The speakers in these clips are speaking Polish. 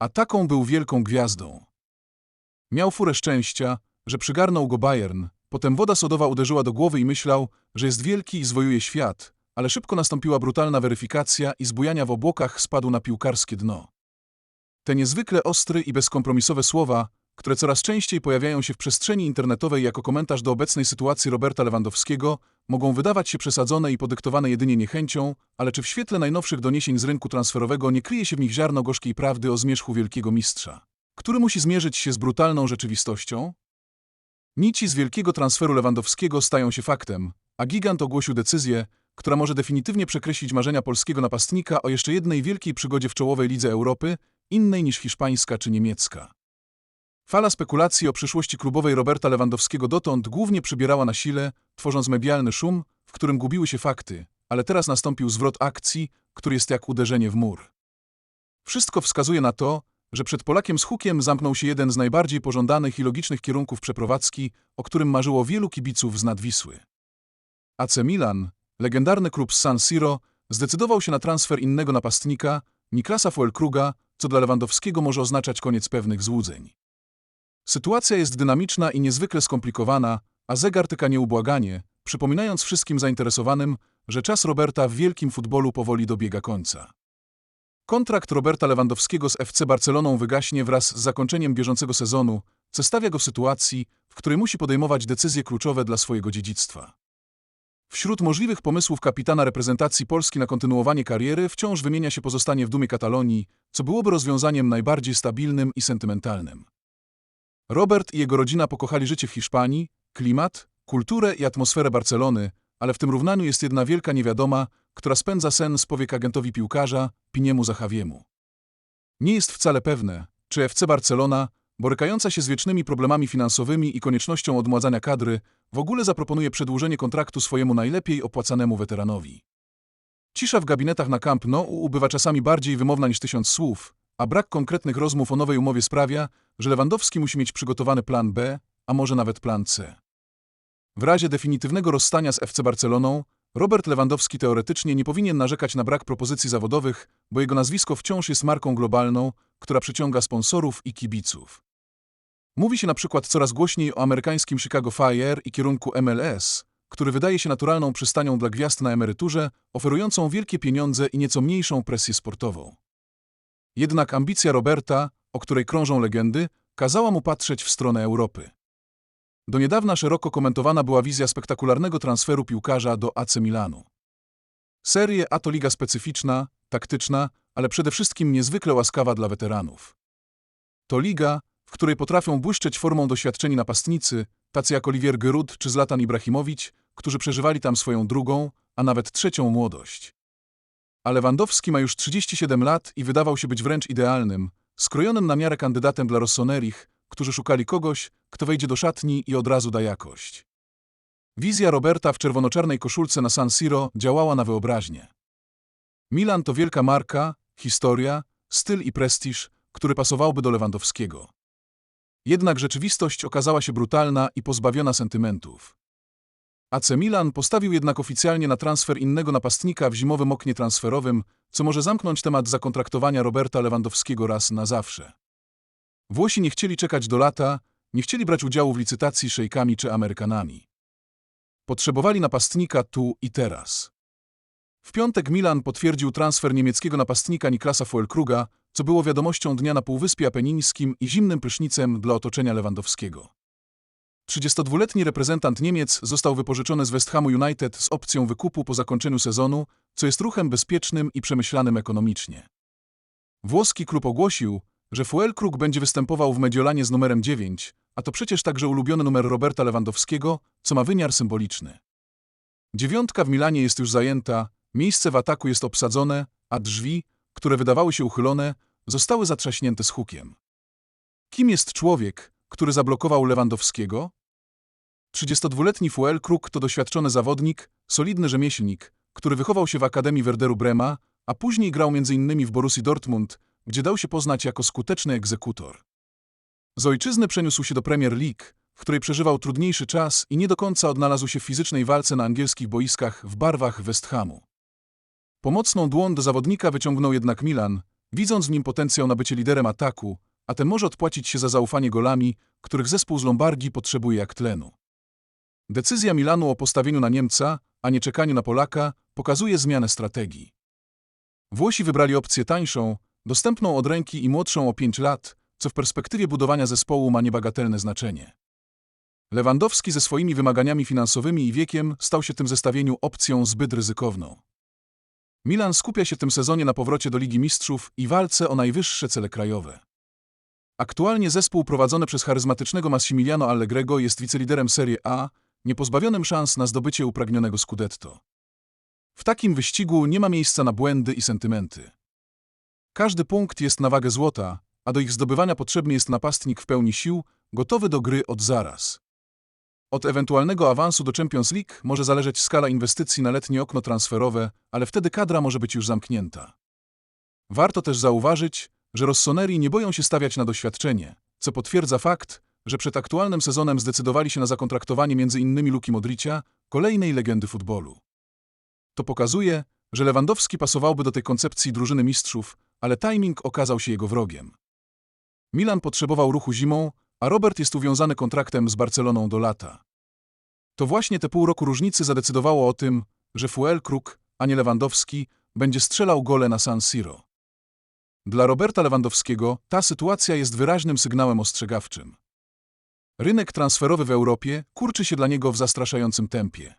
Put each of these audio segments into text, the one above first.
a taką był wielką gwiazdą. Miał furę szczęścia, że przygarnął go Bayern, potem woda sodowa uderzyła do głowy i myślał, że jest wielki i zwojuje świat, ale szybko nastąpiła brutalna weryfikacja i z bujania w obłokach spadł na piłkarskie dno. Te niezwykle ostre i bezkompromisowe słowa, które coraz częściej pojawiają się w przestrzeni internetowej jako komentarz do obecnej sytuacji Roberta Lewandowskiego, mogą wydawać się przesadzone i podyktowane jedynie niechęcią, ale czy w świetle najnowszych doniesień z rynku transferowego nie kryje się w nich ziarno gorzkiej prawdy o zmierzchu wielkiego mistrza, który musi zmierzyć się z brutalną rzeczywistością? Nici z wielkiego transferu Lewandowskiego stają się faktem, a gigant ogłosił decyzję, która może definitywnie przekreślić marzenia polskiego napastnika o jeszcze jednej wielkiej przygodzie w czołowej lidze Europy, innej niż hiszpańska czy niemiecka. Fala spekulacji o przyszłości klubowej Roberta Lewandowskiego dotąd głównie przybierała na sile, tworząc medialny szum, w którym gubiły się fakty, ale teraz nastąpił zwrot akcji, który jest jak uderzenie w mur. Wszystko wskazuje na to, że przed Polakiem z hukiem zamknął się jeden z najbardziej pożądanych i logicznych kierunków przeprowadzki, o którym marzyło wielu kibiców z nadwisły. AC Milan, legendarny klub z San Siro, zdecydował się na transfer innego napastnika, Niklasa Fuelkruga, co dla Lewandowskiego może oznaczać koniec pewnych złudzeń. Sytuacja jest dynamiczna i niezwykle skomplikowana, a zegar tyka nieubłaganie, przypominając wszystkim zainteresowanym, że czas Roberta w wielkim futbolu powoli dobiega końca. Kontrakt Roberta Lewandowskiego z FC Barceloną wygaśnie wraz z zakończeniem bieżącego sezonu, co stawia go w sytuacji, w której musi podejmować decyzje kluczowe dla swojego dziedzictwa. Wśród możliwych pomysłów kapitana reprezentacji Polski na kontynuowanie kariery wciąż wymienia się pozostanie w dumie Katalonii, co byłoby rozwiązaniem najbardziej stabilnym i sentymentalnym. Robert i jego rodzina pokochali życie w Hiszpanii, klimat, kulturę i atmosferę Barcelony, ale w tym równaniu jest jedna wielka niewiadoma, która spędza sen z powiek agentowi piłkarza, Piniemu Zachawiemu. Nie jest wcale pewne, czy FC Barcelona, borykająca się z wiecznymi problemami finansowymi i koniecznością odmładzania kadry, w ogóle zaproponuje przedłużenie kontraktu swojemu najlepiej opłacanemu weteranowi. Cisza w gabinetach na Camp Nou ubywa czasami bardziej wymowna niż tysiąc słów, a brak konkretnych rozmów o nowej umowie sprawia, że Lewandowski musi mieć przygotowany plan B, a może nawet plan C. W razie definitywnego rozstania z FC Barceloną, Robert Lewandowski teoretycznie nie powinien narzekać na brak propozycji zawodowych, bo jego nazwisko wciąż jest marką globalną, która przyciąga sponsorów i kibiców. Mówi się na przykład coraz głośniej o amerykańskim Chicago Fire i kierunku MLS, który wydaje się naturalną przystanią dla gwiazd na emeryturze, oferującą wielkie pieniądze i nieco mniejszą presję sportową. Jednak ambicja Roberta, o której krążą legendy, kazała mu patrzeć w stronę Europy. Do niedawna szeroko komentowana była wizja spektakularnego transferu piłkarza do AC Milanu. Serie A to liga specyficzna, taktyczna, ale przede wszystkim niezwykle łaskawa dla weteranów. To liga, w której potrafią błyszczeć formą doświadczeni napastnicy, tacy jak Olivier Giroud czy Zlatan Ibrahimowicz, którzy przeżywali tam swoją drugą, a nawet trzecią młodość. A Lewandowski ma już 37 lat i wydawał się być wręcz idealnym, skrojonym na miarę kandydatem dla Rossonerich, którzy szukali kogoś, kto wejdzie do szatni i od razu da jakość. Wizja Roberta w czerwono-czarnej koszulce na San Siro działała na wyobraźnię. Milan to wielka marka, historia, styl i prestiż, który pasowałby do Lewandowskiego. Jednak rzeczywistość okazała się brutalna i pozbawiona sentymentów. AC Milan postawił jednak oficjalnie na transfer innego napastnika w zimowym oknie transferowym, co może zamknąć temat zakontraktowania Roberta Lewandowskiego raz na zawsze. Włosi nie chcieli czekać do lata, nie chcieli brać udziału w licytacji szejkami czy Amerykanami. Potrzebowali napastnika tu i teraz. W piątek Milan potwierdził transfer niemieckiego napastnika Niklasa Fuelkruga, co było wiadomością dnia na Półwyspie Apenińskim i zimnym prysznicem dla otoczenia Lewandowskiego. 32-letni reprezentant Niemiec został wypożyczony z West Hamu United z opcją wykupu po zakończeniu sezonu, co jest ruchem bezpiecznym i przemyślanym ekonomicznie. Włoski klub ogłosił, że Fuelkrug będzie występował w Mediolanie z numerem 9, a to przecież także ulubiony numer Roberta Lewandowskiego, co ma wymiar symboliczny. Dziewiątka w Milanie jest już zajęta, miejsce w ataku jest obsadzone, a drzwi, które wydawały się uchylone, zostały zatrzaśnięte z hukiem. Kim jest człowiek, który zablokował Lewandowskiego? 32-letni Fuelkrug to doświadczony zawodnik, solidny rzemieślnik, który wychował się w Akademii Werderu Brema, a później grał m.in. w Borussii Dortmund, gdzie dał się poznać jako skuteczny egzekutor. Z ojczyzny przeniósł się do Premier League, w której przeżywał trudniejszy czas i nie do końca odnalazł się w fizycznej walce na angielskich boiskach w barwach West Hamu. Pomocną dłoń do zawodnika wyciągnął jednak Milan, widząc w nim potencjał na bycie liderem ataku, a ten może odpłacić się za zaufanie golami, których zespół z Lombardii potrzebuje jak tlenu. Decyzja Milanu o postawieniu na Niemca, a nie czekaniu na Polaka, pokazuje zmianę strategii. Włosi wybrali opcję tańszą, dostępną od ręki i młodszą o 5 lat, co w perspektywie budowania zespołu ma niebagatelne znaczenie. Lewandowski ze swoimi wymaganiami finansowymi i wiekiem stał się tym zestawieniu opcją zbyt ryzykowną. Milan skupia się tym sezonie na powrocie do Ligi Mistrzów i walce o najwyższe cele krajowe. Aktualnie zespół prowadzony przez charyzmatycznego Massimiliano Allegrego jest wiceliderem Serie A, niepozbawionym szans na zdobycie upragnionego Scudetto. W takim wyścigu nie ma miejsca na błędy i sentymenty. Każdy punkt jest na wagę złota, a do ich zdobywania potrzebny jest napastnik w pełni sił, gotowy do gry od zaraz. Od ewentualnego awansu do Champions League może zależeć skala inwestycji na letnie okno transferowe, ale wtedy kadra może być już zamknięta. Warto też zauważyć, że Rossoneri nie boją się stawiać na doświadczenie, co potwierdza fakt, że przed aktualnym sezonem zdecydowali się na zakontraktowanie m.in. Luki Modricia, kolejnej legendy futbolu. To pokazuje, że Lewandowski pasowałby do tej koncepcji drużyny mistrzów, ale timing okazał się jego wrogiem. Milan potrzebował ruchu zimą, a Robert jest uwiązany kontraktem z Barceloną do lata. To właśnie te pół roku różnicy zadecydowało o tym, że Fuel Kruk, a nie Lewandowski, będzie strzelał gole na San Siro. Dla Roberta Lewandowskiego ta sytuacja jest wyraźnym sygnałem ostrzegawczym. Rynek transferowy w Europie kurczy się dla niego w zastraszającym tempie.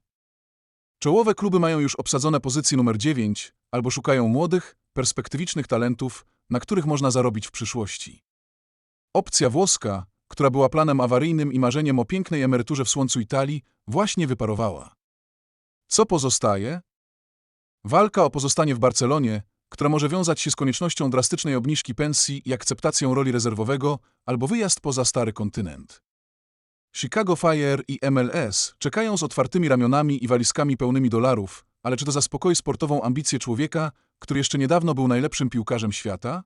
Czołowe kluby mają już obsadzone pozycje numer 9 albo szukają młodych, perspektywicznych talentów, na których można zarobić w przyszłości. Opcja włoska, która była planem awaryjnym i marzeniem o pięknej emeryturze w słońcu Italii, właśnie wyparowała. Co pozostaje? Walka o pozostanie w Barcelonie, która może wiązać się z koniecznością drastycznej obniżki pensji i akceptacją roli rezerwowego, albo wyjazd poza stary kontynent. Chicago Fire i MLS czekają z otwartymi ramionami i walizkami pełnymi dolarów, ale czy to zaspokoi sportową ambicję człowieka, który jeszcze niedawno był najlepszym piłkarzem świata?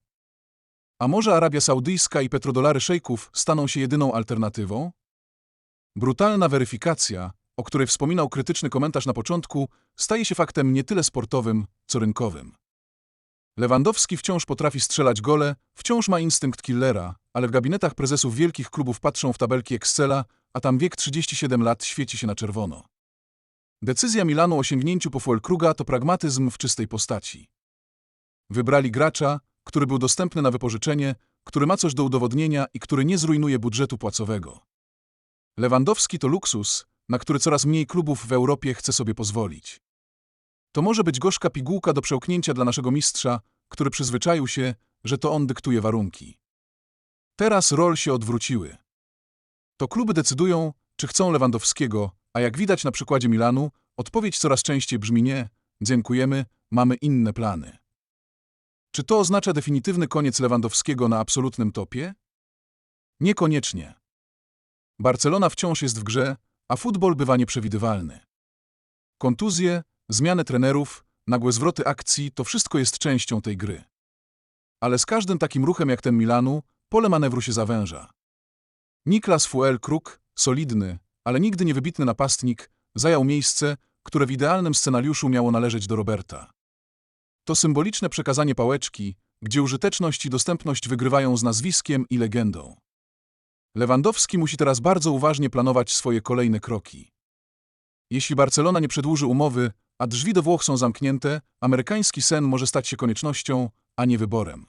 A może Arabia Saudyjska i petrodolary szejków staną się jedyną alternatywą? Brutalna weryfikacja, o której wspominał krytyczny komentarz na początku, staje się faktem nie tyle sportowym, co rynkowym. Lewandowski wciąż potrafi strzelać gole, wciąż ma instynkt killera, ale w gabinetach prezesów wielkich klubów patrzą w tabelki Excela, a tam wiek 37 lat świeci się na czerwono. Decyzja Milanu o sięgnięciu po Fuelkruga to pragmatyzm w czystej postaci. Wybrali gracza, który był dostępny na wypożyczenie, który ma coś do udowodnienia i który nie zrujnuje budżetu płacowego. Lewandowski to luksus, na który coraz mniej klubów w Europie chce sobie pozwolić. To może być gorzka pigułka do przełknięcia dla naszego mistrza, który przyzwyczaił się, że to on dyktuje warunki. Teraz rol się odwróciły. To kluby decydują, czy chcą Lewandowskiego, a jak widać na przykładzie Milanu, odpowiedź coraz częściej brzmi nie, dziękujemy, mamy inne plany. Czy to oznacza definitywny koniec Lewandowskiego na absolutnym topie? Niekoniecznie. Barcelona wciąż jest w grze, a futbol bywa nieprzewidywalny. Kontuzje, zmiany trenerów, nagłe zwroty akcji to wszystko jest częścią tej gry. Ale z każdym takim ruchem jak ten Milanu, pole manewru się zawęża. Niklas Fuel Kruk, solidny, ale nigdy niewybitny napastnik, zajął miejsce, które w idealnym scenariuszu miało należeć do Roberta. To symboliczne przekazanie pałeczki, gdzie użyteczność i dostępność wygrywają z nazwiskiem i legendą. Lewandowski musi teraz bardzo uważnie planować swoje kolejne kroki. Jeśli Barcelona nie przedłuży umowy, a drzwi do Włoch są zamknięte, amerykański sen może stać się koniecznością, a nie wyborem.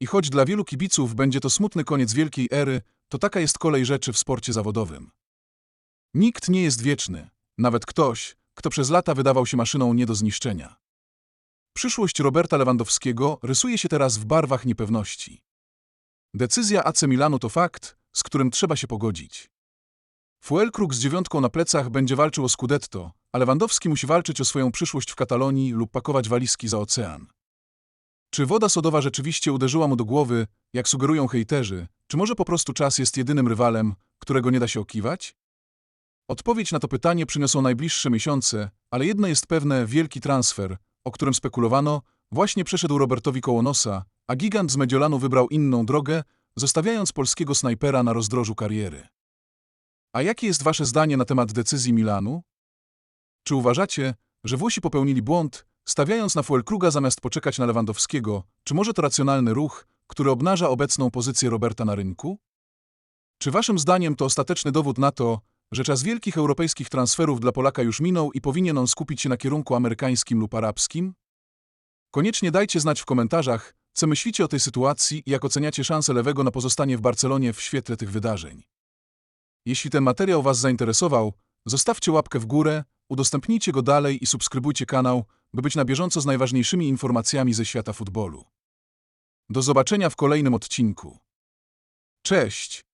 I choć dla wielu kibiców będzie to smutny koniec wielkiej ery, to taka jest kolej rzeczy w sporcie zawodowym. Nikt nie jest wieczny, nawet ktoś, kto przez lata wydawał się maszyną nie do zniszczenia. Przyszłość Roberta Lewandowskiego rysuje się teraz w barwach niepewności. Decyzja AC Milanu to fakt, z którym trzeba się pogodzić. Fuelkrug z dziewiątką na plecach będzie walczył o Scudetto, a Lewandowski musi walczyć o swoją przyszłość w Katalonii lub pakować walizki za ocean. Czy woda sodowa rzeczywiście uderzyła mu do głowy, jak sugerują hejterzy, czy może po prostu czas jest jedynym rywalem, którego nie da się okiwać? Odpowiedź na to pytanie przyniosą najbliższe miesiące, ale jedno jest pewne, wielki transfer, o którym spekulowano, właśnie przeszedł Robertowi koło nosa, a gigant z Mediolanu wybrał inną drogę, zostawiając polskiego snajpera na rozdrożu kariery. A jakie jest wasze zdanie na temat decyzji Milanu? Czy uważacie, że Włosi popełnili błąd, stawiając na Fuelkruga zamiast poczekać na Lewandowskiego, czy może to racjonalny ruch, który obnaża obecną pozycję Roberta na rynku? Czy waszym zdaniem to ostateczny dowód na to, że czas wielkich europejskich transferów dla Polaka już minął i powinien on skupić się na kierunku amerykańskim lub arabskim? Koniecznie dajcie znać w komentarzach, co myślicie o tej sytuacji i jak oceniacie szanse Lewego na pozostanie w Barcelonie w świetle tych wydarzeń. Jeśli ten materiał Was zainteresował, zostawcie łapkę w górę, udostępnijcie go dalej i subskrybujcie kanał, by być na bieżąco z najważniejszymi informacjami ze świata futbolu. Do zobaczenia w kolejnym odcinku. Cześć!